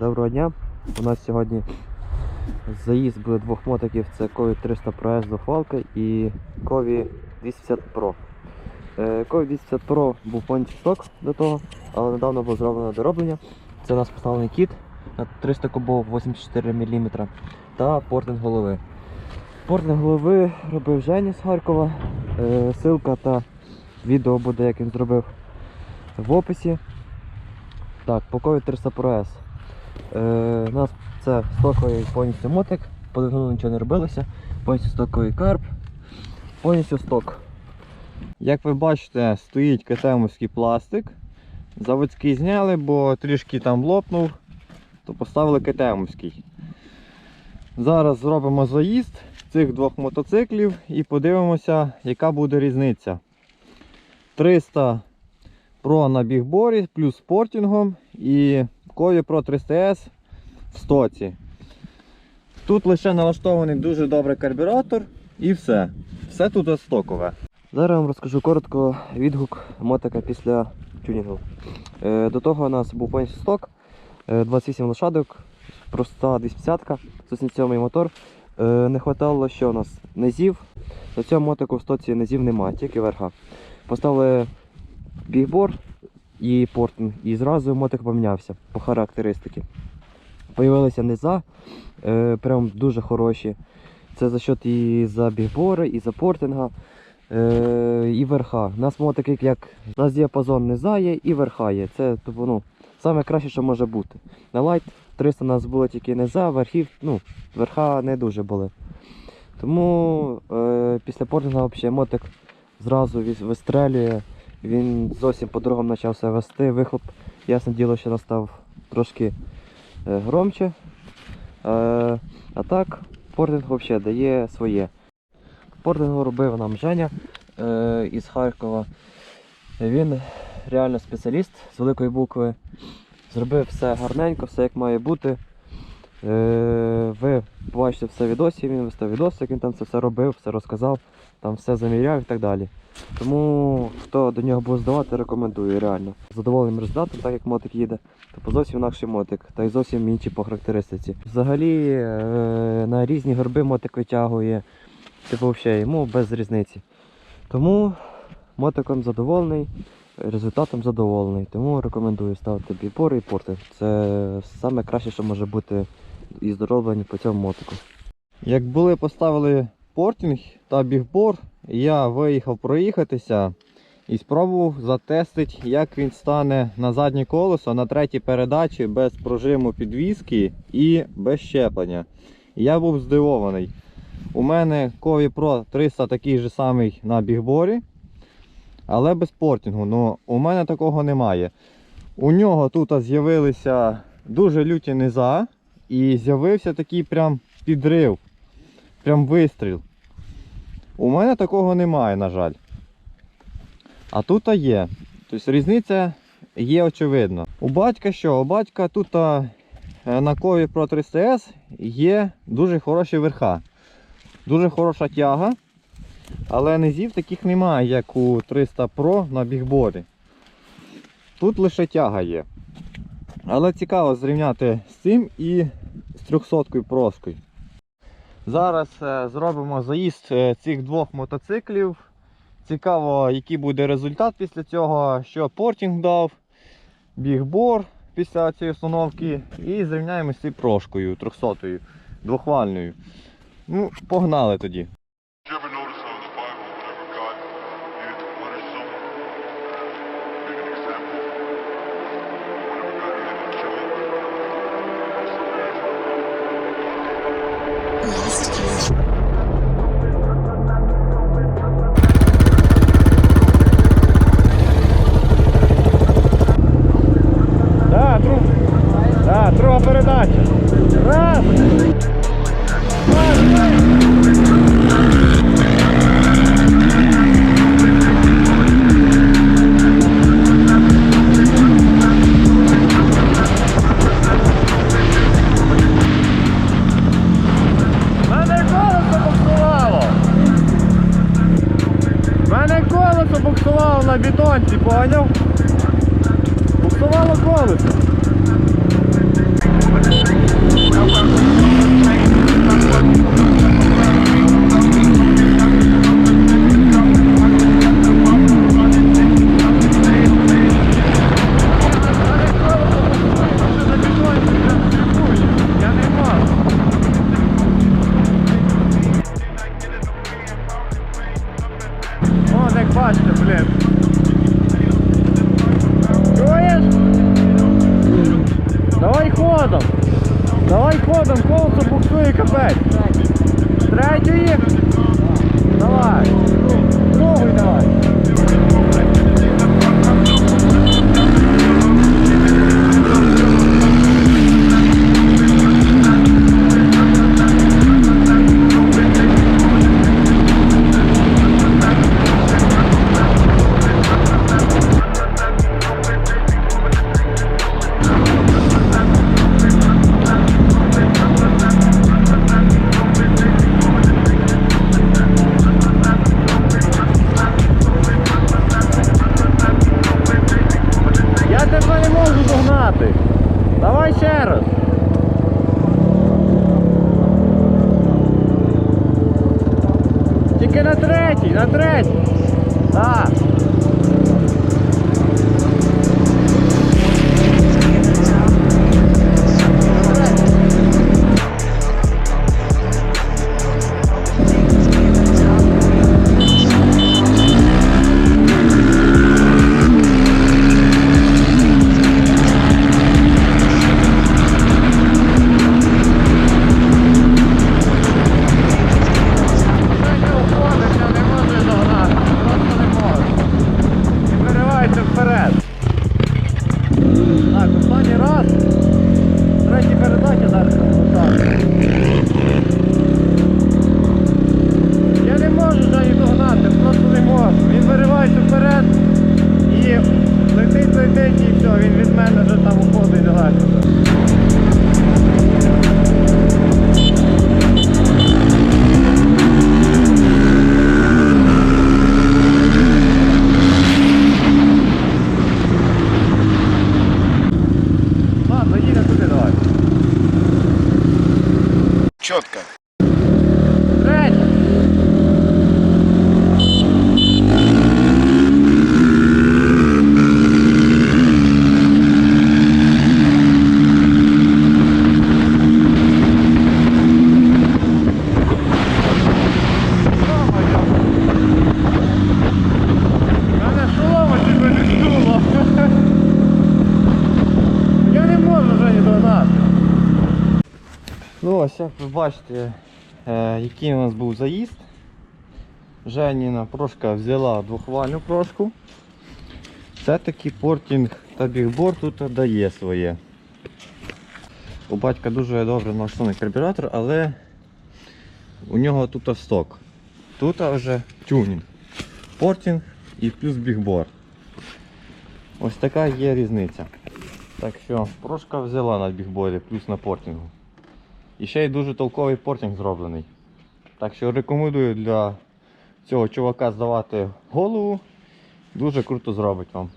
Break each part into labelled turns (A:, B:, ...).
A: Доброго дня. У нас сьогодні заїзд буде двох мотиків. Це Кові 300 Pro S двохвалка і Кові 250 Pro. Е, Кові 250 Pro був повністю сток до того, але недавно було зроблено дороблення. Це у нас поставлений кіт на 300 кубов 84 мм та портинг голови. Портинг голови робив Женя з Харкова. Е, Силка та відео буде, як він зробив в описі. Так, по Кові 300 Pro S. Е, у нас це стоковий повністю мотик, по двигуну нічого не робилося, повністю стоковий карп, повністю сток. Як ви бачите, стоїть КТМовський пластик. Заводський зняли, бо трішки там лопнув, то поставили КТМовський. Зараз зробимо заїзд цих двох мотоциклів і подивимося, яка буде різниця. 300 Pro на бігборі плюс спортінгом і Кові Pro 300S в стоці. Тут лише налаштований дуже добрий карбюратор і все. Все тут стокове. Зараз вам розкажу коротко відгук мотика після тюнінгу. Е, до того у нас був повністю сток, е, 28 лошадок, проста 250 177 мотор. Е, не вистачало що у нас низів. На цьому мотику в стоці низів немає, тільки верха. Поставили бігбор і портинг, і зразу мотик помінявся по характеристики. Появилися низа, е, прям дуже хороші. Це за счет і за бігбори, і за портинга, е, і верха. У нас мотик як у нас діапазон низа є і верха є. Це тобто, ну, саме краще, що може бути. На Light 300 у нас було тільки низа, верхів, ну, верха не дуже були. Тому е, після портинга взагалі мотик зразу вистрелює. Він зовсім по-другому почав себе вести. Вихлоп, ясне діло, що настав трошки е, громче. Е, а так, портинг взагалі дає своє. Портингу робив нам Женя е, із Харкова. Він реально спеціаліст з великої букви. Зробив все гарненько, все як має бути. Ви побачите все відосі, він вистав відос, як він там це все робив, все розказав, там все заміряв і так далі. Тому хто до нього буде здавати, рекомендую реально. Задоволеним результатом, так як мотик їде, то зовсім інакший мотик, та й зовсім інші по характеристиці. Взагалі е, на різні горби мотик витягує, типу взагалі йому без різниці. Тому мотиком задоволений, результатом задоволений. Тому рекомендую ставити бібори і порти. Це саме краще, що може бути і здоровлені по цьому мотику. Як були поставили портінг та бігбор, я виїхав проїхатися і спробував затестити, як він стане на заднє колесо на третій передачі без прожиму підвіски і без щеплення. Я був здивований. У мене Кові Pro 300 такий же самий на бігборі, але без портінгу. Ну, у мене такого немає. У нього тут з'явилися дуже люті низа і з'явився такий прям підрив, прям вистріл. У мене такого немає, на жаль. А тут є. Тобто різниця є очевидна. У батька що? У батька тут е, на кові Pro 300S є дуже хороші верха. Дуже хороша тяга. Але низів таких немає, як у 300 Pro на бігборі. Тут лише тяга є. Але цікаво зрівняти з цим і з 300 проскою. Зараз е, зробимо заїзд е, цих двох мотоциклів. Цікаво, який буде результат після цього, що портінг дав, бігбор після цієї установки і зрівняємо з цією прошкою 300-ю, двохвальною. Ну, погнали тоді.
B: буксувало на бетонці, поняв? Буксувало колись. О, як бачите, блін. Чуєш? Давай ходом. Давай ходом, колесо буксує капець. Третьої. Давай. Другий давай. Давай ще раз. Тільки на третій, на третій. Так. Він від мене вже там уходить можу вже не догнати.
A: Ну ось, як ви бачите, е, який у нас був заїзд. Женіна прошка взяла двохвальну прошку. Все-таки портінг та бігборд тут дає своє. У батька дуже добре налаштований карбюратор, але у нього тут сток. Тут вже тюнінг. Портінг і плюс бігборд. Ось така є різниця. Так що прошка взяла на бігборді, плюс на портінгу. І ще й дуже толковий портінг зроблений. Так що рекомендую для цього чувака здавати голову. Дуже круто зробить вам.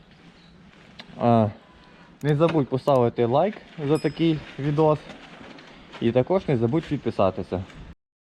A: Не забудь поставити лайк за такий відос. І також не забудь підписатися.